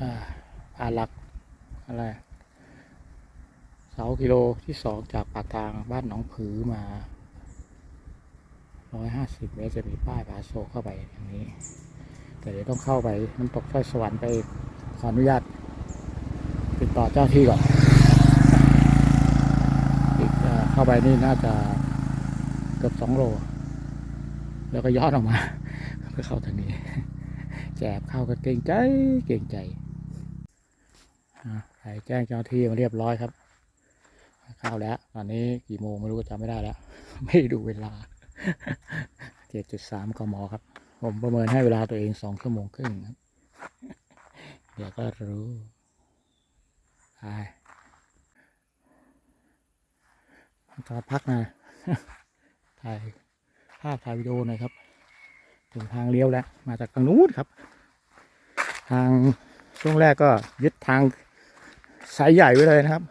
อ่าหลักอะไรเสากิโลที่สองจากปากทางบ้านหนองผือมาร้อยห้าสิบเมตรจะมีป้ายผาโซเข้าไปอย่างนี้ แต่เดี๋ยวต้องเข้าไปน้ำตกสร้อยสวรรค์ไปขออนุญาต ติดต่อเจ้าที่ก่อนอีกอ่อเข้าไปนี่น่าจะเกือบสองโล แล้วก็ย้อนออกมาเพื่อเข้าทางนี้ แจบเข้าก็เก่งใจเก่งใจใครแจ้งเจ้าที่มาเรียบร้อยครับ เข้าแล้วตอนนี้กี่โมงไม่รู้จำไม่ได้แล้ว ไม่ดูเวลาเจ็ดจุดสามกมครับ ผมประเมินให้เวลาตัวเองสองชั่วโมงครึ่งครับเดี๋ยวก็รู้ไปจอพักนะถ่ายภาพถ่ายวิดีโอหน่อยครับ ถึงทางเลี้ยวแล้ว มาจากทางนู้นครับ ทางช่วงแรกก็ยึดทางสายใหญ่ไว้เลยนะครับ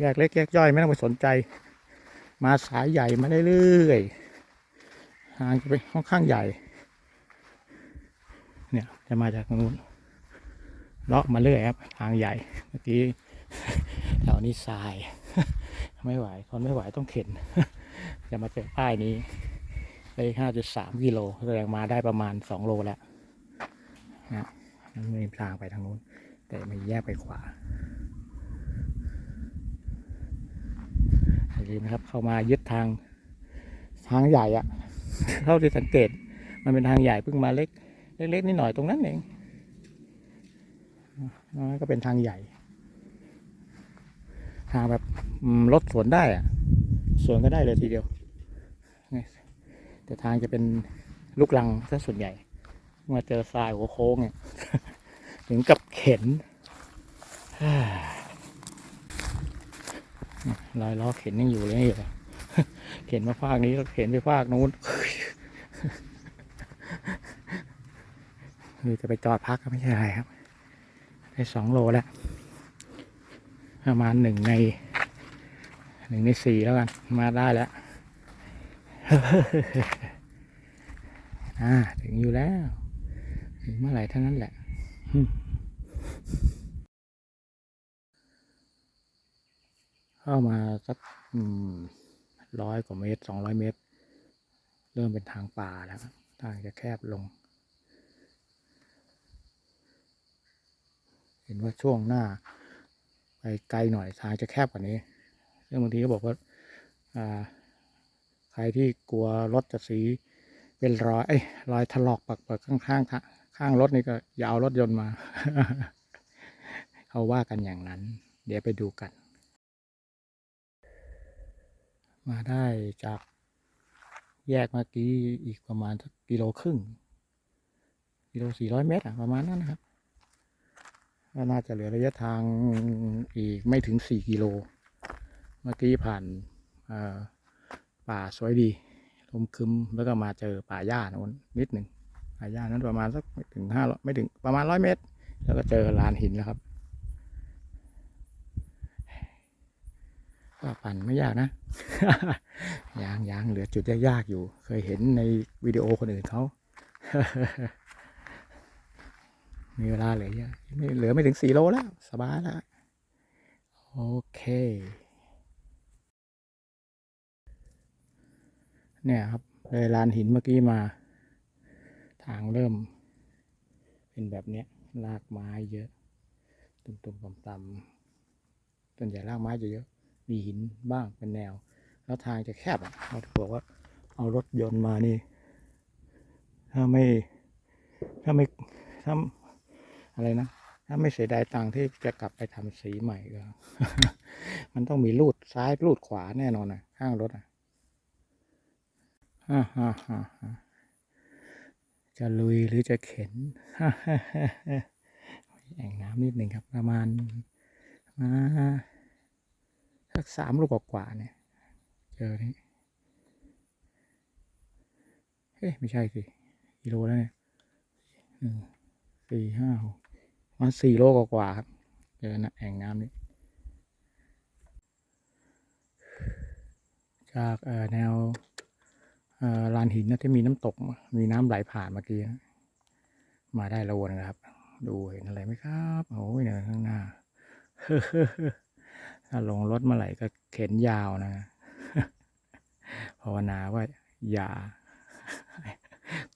แยกเล็กแยกย่อยไม่ต้องไปสนใจ มาสายใหญ่มาเรื่อยๆทางจะเป็นค่อนข้างใหญ่ เนี่ยจะมาจากตรงนู้นเลาะมาเรื่อยครับ ทางใหญ่เมื่อกี้แถวนี้ทราย ไม่ไหวทนไม่ไหวต้องเข็น จะมาเจอป้ายนี้ ไปห้าจุดสามกิโลแสดงมาได้ประมาณสองโลแล้วนะมีทางไปทางนู้น แต่ไม่แยกไปขวาอย่าลืมนะครับ เข้ามายึดทางทางใหญ่อะเท่าที่สังเกต มันเป็นทางใหญ่เพิ่งมาเล็ก เล็กๆนิดหน่อยตรงนั้นเองอ่าก็เป็นทางใหญ่ ทางแบบรถสวนได้อะสวนก็ได้เลยทีเดียว แต่ทางจะเป็นลูกลังซะส่วนใหญ่ มาเจอทรายหัวโค้งเนี่ยถึงกับเข็นลอยล้อเข็นยังอยู่เลยอยู่เข็นมาภาคนี้แล้วเข็นไปภาคนู้นคือจะไปจอดพักก็ไม่ใช่อะไรครับ ได้สองโลแล้ว ประมาณหนึ่งในหนึ่งในสี่แล้วกัน มาได้แล้ว อ่า ถึงอยู่แล้ว ถึงเมื่อไหร่เท่านั้นแหละเข้ามาสักร้อยกว่าเมตรสองร้อยเมตร เริ่มเป็นทางป่าแล้วทางจะแคบลง เห็นว่าช่วงหน้า ไปไกลหน่อยทางจะแคบกว่านี้ซึ่งบางทีก็บอกว่าอ่าใครที่กลัวรถจะสี เป็นรอยเอ้ยรอยถลอกปักปักข้างข้างๆข้างรถนี่ก็อย่าเอารถยนต์มา เขาว่ากันอย่างนั้น เดี๋ยวไปดูกัน มาได้จากแยกเมื่อกี้อีกประมาณกิโลครึ่งกิโลสี่ร้อยเมตรอะประมาณนั้นนะครับก็น่าจะเหลือระยะทางอีกไม่ถึงสี่กิโล เมื่อกี้ผ่านป่าสวยดี ลมคึมแล้วก็มาเจอป่าหญ้าโน้นนิดหนึ่งป่าหญ้านั้นประมาณสักไม่ถึงห้าไม่ถึงประมาณร้อยเมตร แล้วก็เจอลานหินแล้วครับก็ปั่นไม่ยากนะยางยางเหลือจุดยากๆอยู่ เคยเห็นในวิดีโอคนอื่นเขามีเวลาเหลือเยอะไม่เหลือไม่ถึงสี่โลแล้ว สบายแล้ว โอเค เนี่ยครับเลยลานหินเมื่อกี้มา ทางเริ่ม เป็นแบบเนี้ยรากไม้เยอะ ตุ่มๆต่ำๆส่วนใหญ่รากไม้จะเยอะ มีหินบ้างเป็นแนว แล้วทางจะแคบอะเขาบอกว่าเอารถยนต์มานี่ ถ้าไม่ ถ้าไม่ถ้าอะไรนะถ้าไม่เสียดายตังค์ที่จะกลับไปทำสีใหม่ก็ มันต้องมีรูดซ้ายรูดขวาแน่นอนนะข้างรถอะ ฮ่าฮ่าฮ่าจะลุยหรือจะเข็นฮ่าฮ่าฮ่าแอ่งน้ำนิดหนึ่งครับ ประมาณมาสักสามลูกกว่าๆเนี่ย เจอนี่เฮ้ยไม่ใช่สิกิโลแล้วเนี่ยหนึ่งสี่ห้าหกประมันสี่โลกว่าๆครับ เจอนะแอ่งน้ำนี่จากแนว ลานหินนะที่มีน้ำตก มีน้ำไหลผ่านเมื่อกี้มาได้ระวนนะครับ ดูเห็นอะไรไหมครับโอ้ยเนินข้างหน้าถ้าลงรถเมื่อไหร่ก็เข็นยาวนะภาวนาว่าอย่า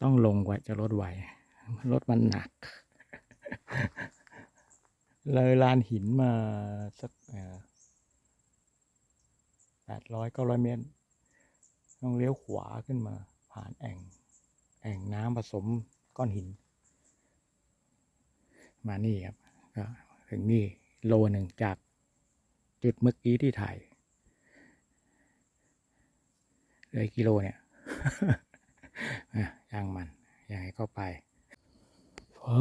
ต้องลงไว้จะรถไหวรถมันหนัก เลยลานหินมาสักแปดร้อยเก้าร้อยเมตร ต้องเลี้ยวขวาขึ้นมาผ่านแอ่ง แอ่งน้ำผสมก้อนหิน มานี่ครับก็ถึงนี่โลหนึ่งจากจุดเมื่อกี้ที่ถ่ายเลยกิโลเนี่ยย่างมันยังไงก็ไปโอ้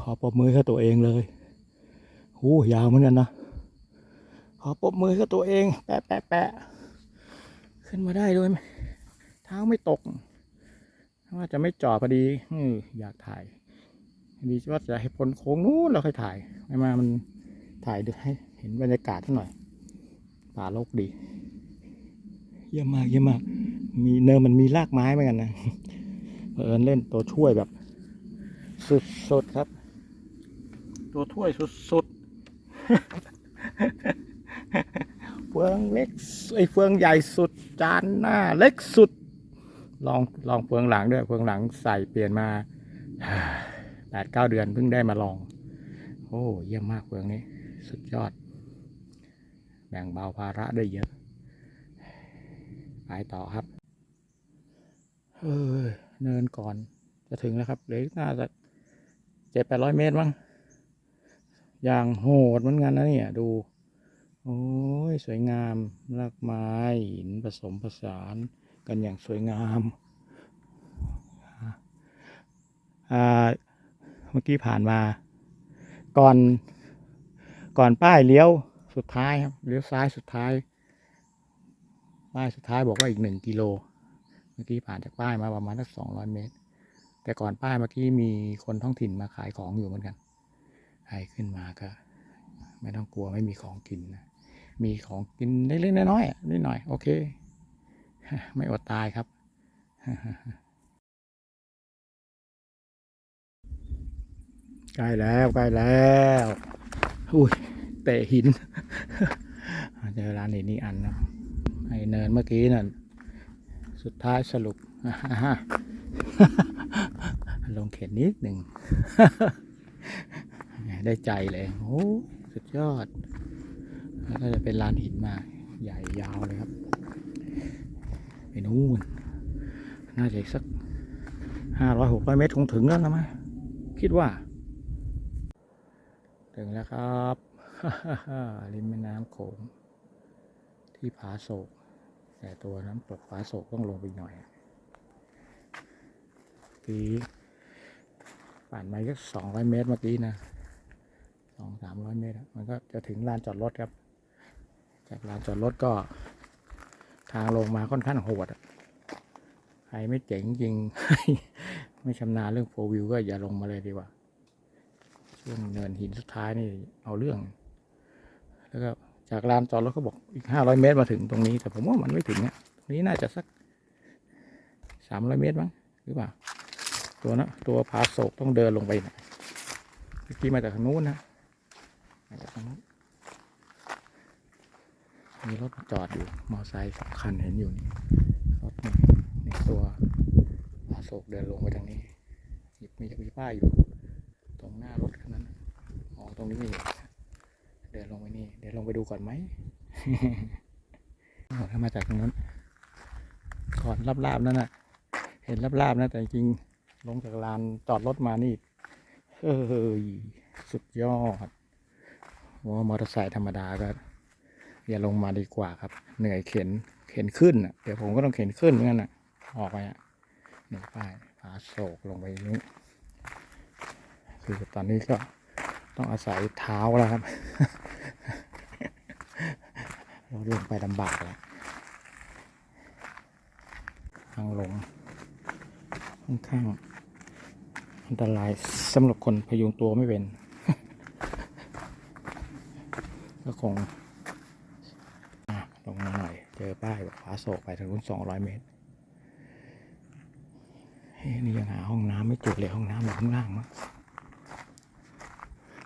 ขอปรบมือกับตัวเองเลยหูยาวเหมือนกันนะขอปรบมือกับตัวเอง แปะแปะแปะ ขึ้นมาได้ด้วยไหมเท้าไม่ตกว่าจะไม่จอพอดีอืออยากถ่ายดีว่าจะให้พ้นโค้งนู้นเราค่อยถ่ายไม่มามันถ่ายดูให้เห็นบรรยากาศสักหน่อยป่าโลกดี เยี่ยมมากเยี่ยมมาก มีเนินมันมีรากไม้เหมือนกันนะเผอิญเล่นตัวช่วยแบบ สุดๆครับ ตัวช่วยสุดๆ เฟืองเล็กไอ้เฟืองใหญ่สุดจานหน้า เล็กสุด ลองลองเฟืองหลังด้วยเฟืองหลังใส่เปลี่ยนมาแปดเก้าเดือนเพิ่งได้มาลอง โอ้เยี่ยมมากเฟืองนี้ สุดยอด แบ่งเบาภาระได้เยอะไปต่อครับ เออ เนินก่อนจะถึงแล้วครับเหลือน่าจะเจ็ดแปดร้อยเมตรมั้งอย่างโหดเหมือนกันนะเนี่ยดู โอ้ยสวยงามรากไม้หินผสมผสานกันอย่างสวยงามอ่าเมื่อกี้ผ่านมา ก่อน ก่อนป้ายเลี้ยวสุดท้ายครับเลี้ยวซ้ายสุดท้าย ป้ายสุดท้ายบอกว่าอีกหนึ่งกิโล เมื่อกี้ผ่านจากป้ายมาประมาณสักสองร้อยเมตร แต่ก่อนป้ายเมื่อกี้มีคนท้องถิ่นมาขายของอยู่เหมือนกันใครขึ้นมาก็ ไม่ต้องกลัวไม่มีของกินนะ มีของกินเล็กๆน้อยๆนิดหน่อยโอเค ไม่อดตายครับใกล้แล้วใกล้แล้วอุ้ยเตะหินเจอร้านหินนี่อันนะไอเนินเมื่อกี้นั่นสุดท้ายสรุปลงเข็นนิดหนึ่งได้ใจเลย โอ้ สุดยอด แล้วก็จะเป็นลานหินมาใหญ่ยาวเลยครับไปนู่นน่าจะสักห้าร้อยหกร้อยเมตรคงถึงแล้วนะมั้ยคิดว่า ถึงแล้วครับริมแม่น้ำโขงที่ผาโศก แต่ตัวน้ำตกผาโศกต้องลงไปหน่อยทีผ่านมาก็สองร้อยเมตรเมื่อกี้นะสองสามร้อยเมตร มันก็จะถึงลานจอดรถครับ จากลานจอดรถก็ทางลงมาค่อนข้างโหดใครไม่เจ๋งจริง ไม่ชำนาญเรื่องโฟวิวก็อย่าลงมาเลยดีกว่า ช่วงเนินหินสุดท้ายนี่เอาเรื่อง แล้วก็จากลานจอดรถเขาบอกอีกห้าร้อยเมตรมาถึงตรงนี้ แต่ผมว่ามันไม่ถึงอะตรงนี้น่าจะสักสามร้อยเมตรมั้งหรือเปล่า ตัวนะตัวพาโศกต้องเดินลงไปนะเมื่อกี้มาจากทางนู้นนะมาจากทางนู้น มีรถจอดอยู่ มอไซค์สองคันเห็นอยู่นี่ รถนี่นี่ตัวพาโศกเดินลงไปทางนี้มีมีมีป้ายอยู่ ตรงหน้ารถคันนั้นน่ะอ๋อตรงนี้มีเดินลงไปนี่ เดี๋ยวลงไปดูก่อนไหมโอ้ถ้ามาจากตรงนั้นก่อนลาบๆนั่นน่ะ เห็นลาบๆนะ แต่จริงลงจากลานจอดรถมานี่เฮ้ย สุดยอดว่ามอเตอร์ไซค์ธรรมดาก็ อย่าลงมาดีกว่าครับ เหนื่อยเข็นเข็นขึ้นอะเดี๋ยวผมก็ต้องเข็นขึ้นเหมือนกันอะ ออกไปอะนี่ป้ายผาโศกลงไปนี้คือตอนนี้ก็ต้องอาศัยเท้าแล้วครับ เราลงไปลำบากแล้วทางลงค่อนข้างอันตรายสำหรับคนพยุงตัวไม่เป็น ก็คงอะลง อป้ายบอกฟ้าโศกไปทางนู้นสองร้อยเมตรเฮ้ยนี่ยังหาห้องน้ำไม่เจอเลยห้องน้ำอยู่ข้างล่างมั้ง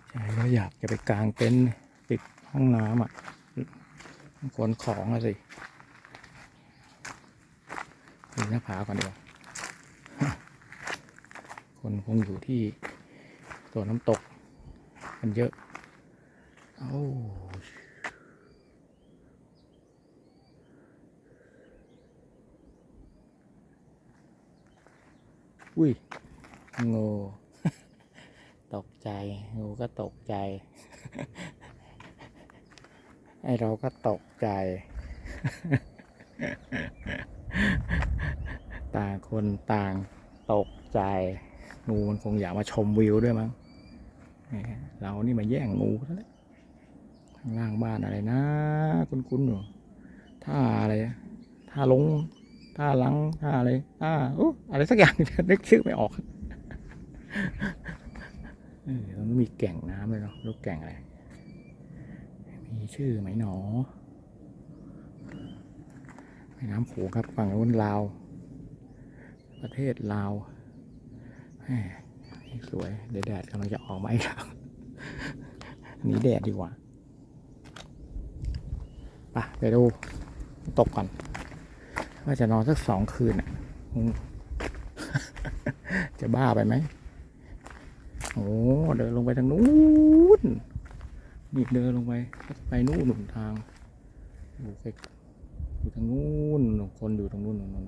ใจก็อยากจะไปกางเต็นท์ติดห้องน้ำอะขนของอะสิดูหน้าผาก่อนดีกว่าคนคงอยู่ที่ตัวน้ำตกกันเยอะเอ้ อุ้ยงูตกใจ งูก็ตกใจ ไอเราก็ตกใจ ต่างคนต่างตกใจ งูมันคงอยากมาชมวิวด้วยมั้งแหมเรานี่มาแย่งงูซะแล้วข้างล่างบ้านอะไรนะ คุ้นๆอยู่ท่าอะไรอะท่าลง ท่าลังท่าอะไรท่าโอ้อะไรสักอย่างนึกชื่อไม่ออกเออตรงนี้นมีแก่งน้ำเลยเนาะลูกแก่งอะไร มีชื่อไหมหนอแม่น้ำโขงครับฝั่งนู้นลาว ประเทศลาวแหมสวยเดี๋ยวแดดกำลังจะออกมาอีกแล้วหนีแดดดีกว่า ไปไปดู ตกก่อน ว่าจะนอนสักสองคืนอะจะบ้าไปไหมโอ้เดินลงไปทางนู้นนี่เดินลงไปไปนู่นหนุนทางอยู่ไปอยู่ทางนู้นคนอยู่ตรงนู้นนู่นนู่น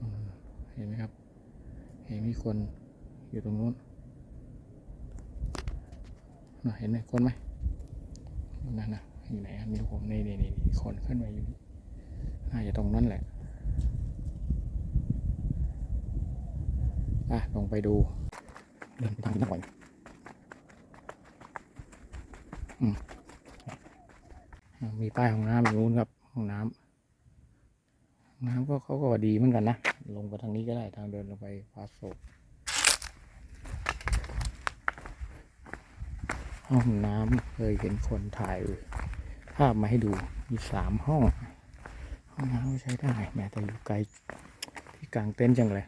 อืมเห็นไหมครับ เห็นมีคนอยู่ตรงนู้นน่ะเห็นไหมคนไหมนั่นนะ อยู่ไหนอะมีผมนี่นี่นี่นี่คนขึ้นมาอยู่นี่น่าจะตรงนั้นแหละอะลงไปดูเดินไปทางนี้หน่อยอืมมีป้ายห้องน้ำอยู่นู้นครับห้องน้ำน้ำก็เขาก็ดีเหมือนกันนะ ลงไปทางนี้ก็ได้ทางเดินลงไปพาสโศกห้องน้ำเคยเห็นคนถ่ายภาพมาให้ดูมีสามห้องห้องน้ำใช้ได้แม้แต่อยู่ไกลที่กลางเต็นท์จังเลย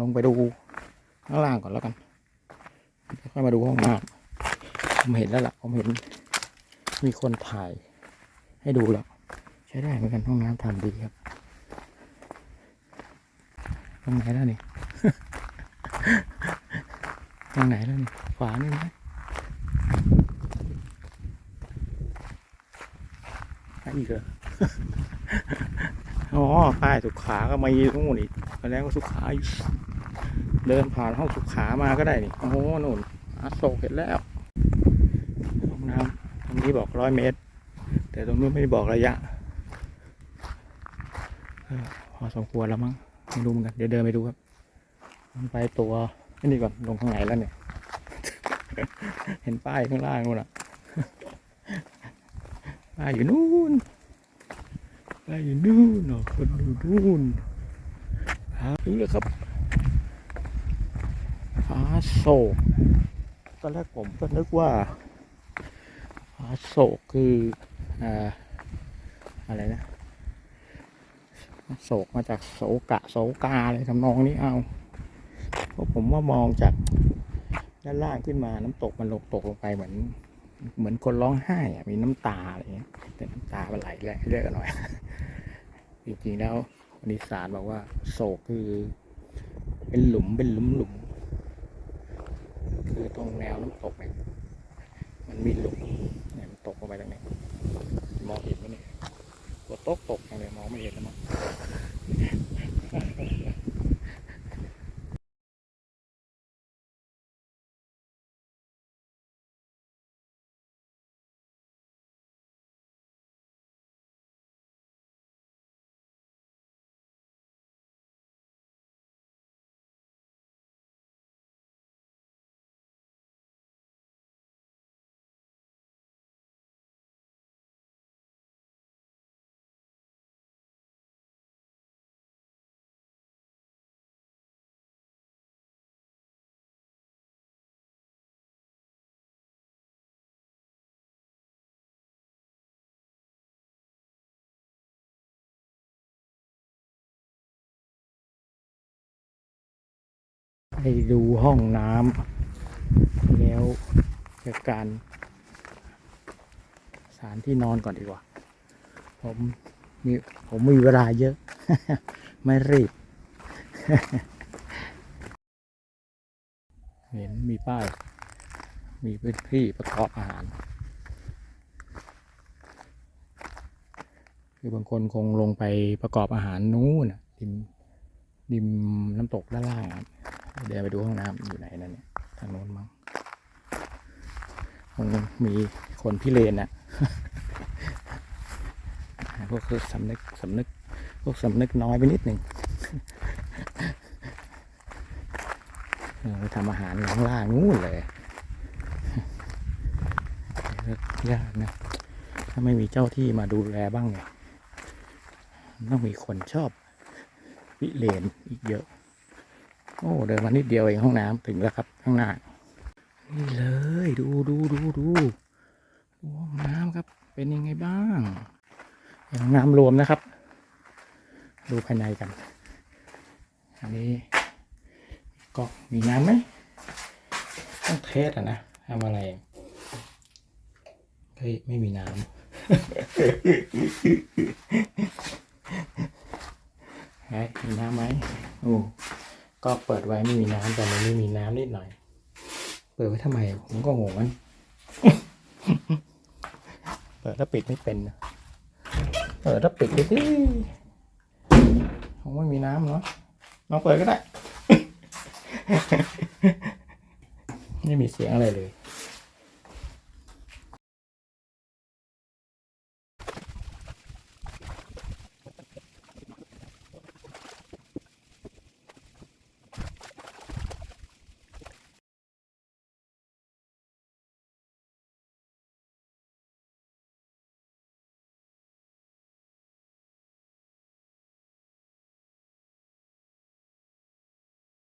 ลงไปดูข้างล่างก่อนแล้วกันค่อยมาดูห้องน้ำผมเห็นแล้วล่ะผมเห็น มีคนถ่ายให้ดูแล้ว ใช้ได้เหมือนกันห้องน้ำทำดีครับตรงไหนแล้วนี่ตรงไหนแล้วนี่ขวานี่ไหมไป อีกเหรออ๋อป้ายสุขาก็มาอยู่ตรงนู้นอีกแสดงว่าสุขาอยู่เดินผ่านห้องสุขามาก็ได้นี่โอ้โหนู่นอาโศกเห็นแล้วห้องน้ำตรงนี้บอกร้อยเมตร แต่ตรงนู้นไม่ได้บอกระยะเออพอสมควรแล้วมั้งไม่รู้เหมือนกันเดี๋ยวเดินไปดูครับมันไปตัวนี่ก่อนลงข้างไหนแล้วเนี่ย เห็นป้ายข้างล่างนู่นอะ ป้าอยู่นู่นไปอยู่นู่นเนาะคนอยู่นู่นหาถึงแล้วครับผาโศกตอนแรกผมก็นึกว่าผาโศกคืออ่าอะไรนะโศกมาจากโศกะโศกาอะไรทำนองนี้เอาเพราะผมว่ามองจากด้านล่างขึ้นมาน้ำตกมันลงตกลงไปเหมือน เหมือนคนร้องไห้มีน้ำตาอะไรเงี้ยแต่น้ำตามันไหลแรงเรื่อยๆหน่อย จริงๆแล้ววนิสานบอกว่า โศกคือ เป็นหลุมเป็นหลุมหลุมคือตรงแนวน้ำตกเนี่ยมันมีหลุมเนี่ยมันตกลงไปตรงนี้มองเห็นไหมเนี่ยกดตกตกอย่างเลยมองไม่เห็นแล้วมั้ง ให้ดูห้องน้ำแล้วจัดการสานที่นอนก่อนดีกว่า ผมมีผมมีเวลาเยอะ ไม่รีบ เห็นมีป้าย มีพื้นที่ประกอบอาหาร คือบางคนคงลงไปประกอบอาหารนู้นนะดิมริมน้ำตกด้านล่างอะ เดินไปดูห้องน้ำอยู่ไหนนั่นเนี่ยทางโน้นมั้งคงมีคนพิเรนน่ะพวกคือสำนึกสำนึก พวกสำนึกน้อยไปนิดหนึ่งเออไปทำอาหารข้างล่างนู้นเลยยากนะ ถ้าไม่มีเจ้าที่มาดูแลบ้างเนี่ยต้องมีคนชอบวิเลนอีกเยอะ โอ้เดินมานิดเดียวเองห้องน้ำถึงแล้วครับข้างหน้านี่เลยดูดูดูดูดูห้องน้ำครับ เป็นยังไงบ้างห้องน้ำรวมนะครับ ดูภายในกัน อันนี้ก็มีน้ำไหมต้องเทสอะนะทำอะไรเฮ้ยไม่มีน้ำไงมีน้ำไหมโอ้ ก็เปิดไว้ไม่มีน้ำแต่มันไม่มีน้ำนิดหน่อย เปิดไว้ทำไมผมก็งงมัน เปิดแล้วปิดไม่เป็นเปิดแล้วปิดไปดิคงไม่มีน้ำเนาะลองเปิดก็ได้ ไม่มีเสียงอะไรเลย